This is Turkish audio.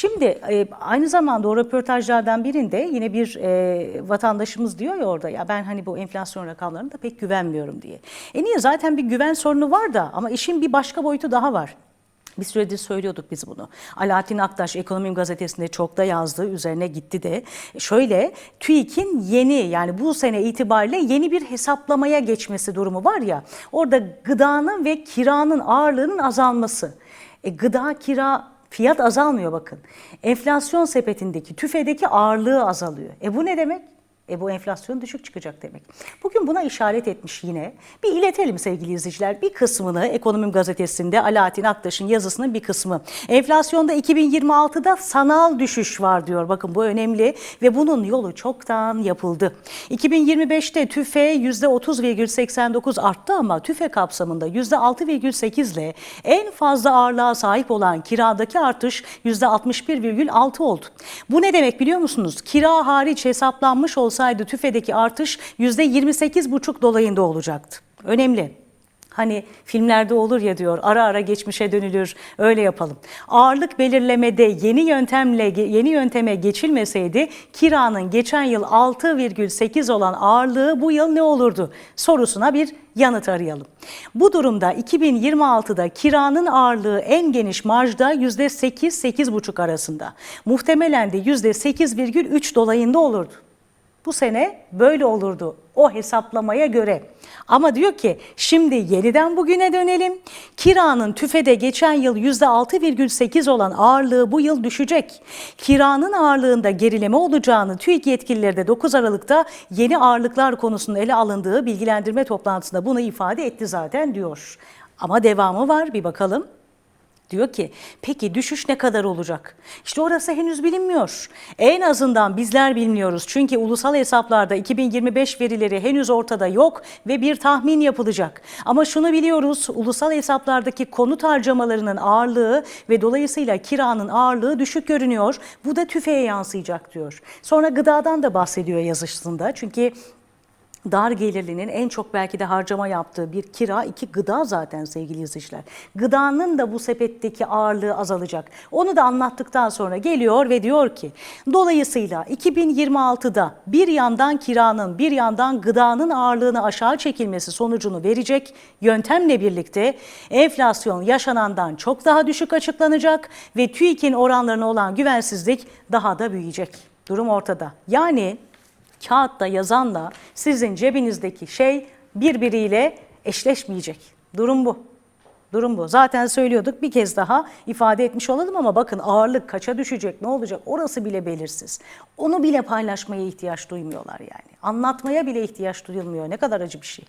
Şimdi e, aynı zamanda o röportajlardan birinde yine bir e, vatandaşımız diyor ya orada ya ben hani bu enflasyon rakamlarına da pek güvenmiyorum diye. E niye zaten bir güven sorunu var da ama işin bir başka boyutu daha var. Bir süredir söylüyorduk biz bunu. Alaaddin Aktaş Ekonomim Gazetesi'nde çok da yazdı, üzerine gitti de. Şöyle TÜİK'in yeni yani bu sene itibariyle yeni bir hesaplamaya geçmesi durumu var ya. Orada gıdanın ve kiranın ağırlığının azalması. E, gıda, kira fiyat azalmıyor bakın. Enflasyon sepetindeki, tüfedeki ağırlığı azalıyor. E bu ne demek? E bu enflasyon düşük çıkacak demek. Bugün buna işaret etmiş yine. Bir iletelim sevgili izleyiciler. Bir kısmını Ekonomim Gazetesi'nde Alaaddin Aktaş'ın yazısının bir kısmı. Enflasyonda 2026'da sanal düşüş var diyor. Bakın bu önemli ve bunun yolu çoktan yapıldı. 2025'te TÜFE %30,89 arttı ama TÜFE kapsamında %6,8 ile en fazla ağırlığa sahip olan kiradaki artış %61,6 oldu. Bu ne demek biliyor musunuz? Kira hariç hesaplanmış olsaydı TÜFE'deki artış %28,5 dolayında olacaktı. Önemli. Hani filmlerde olur ya diyor ara ara geçmişe dönülür öyle yapalım. Ağırlık belirlemede yeni yöntemle yeni yönteme geçilmeseydi kiranın geçen yıl 6,8 olan ağırlığı bu yıl ne olurdu sorusuna bir yanıt arayalım. Bu durumda 2026'da kiranın ağırlığı en geniş marjda %8-8,5 arasında. Muhtemelen de %8,3 dolayında olurdu. Bu sene böyle olurdu o hesaplamaya göre. Ama diyor ki şimdi yeniden bugüne dönelim. Kiranın tüfede geçen yıl %6,8 olan ağırlığı bu yıl düşecek. Kiranın ağırlığında gerileme olacağını TÜİK yetkilileri de 9 Aralık'ta yeni ağırlıklar konusunun ele alındığı bilgilendirme toplantısında bunu ifade etti zaten diyor. Ama devamı var bir bakalım. Diyor ki peki düşüş ne kadar olacak? İşte orası henüz bilinmiyor. En azından bizler bilmiyoruz. Çünkü ulusal hesaplarda 2025 verileri henüz ortada yok ve bir tahmin yapılacak. Ama şunu biliyoruz ulusal hesaplardaki konut harcamalarının ağırlığı ve dolayısıyla kiranın ağırlığı düşük görünüyor. Bu da tüfeğe yansıyacak diyor. Sonra gıdadan da bahsediyor yazısında. Çünkü dar gelirlinin en çok belki de harcama yaptığı bir kira, iki gıda zaten sevgili izleyiciler. Gıdanın da bu sepetteki ağırlığı azalacak. Onu da anlattıktan sonra geliyor ve diyor ki dolayısıyla 2026'da bir yandan kiranın bir yandan gıdanın ağırlığını aşağı çekilmesi sonucunu verecek yöntemle birlikte enflasyon yaşanandan çok daha düşük açıklanacak ve TÜİK'in oranlarına olan güvensizlik daha da büyüyecek. Durum ortada. Yani kağıtta yazanla sizin cebinizdeki şey birbiriyle eşleşmeyecek. Durum bu. Durum bu. Zaten söylüyorduk bir kez daha ifade etmiş olalım ama bakın ağırlık kaça düşecek ne olacak orası bile belirsiz. Onu bile paylaşmaya ihtiyaç duymuyorlar yani. Anlatmaya bile ihtiyaç duyulmuyor. Ne kadar acı bir şey.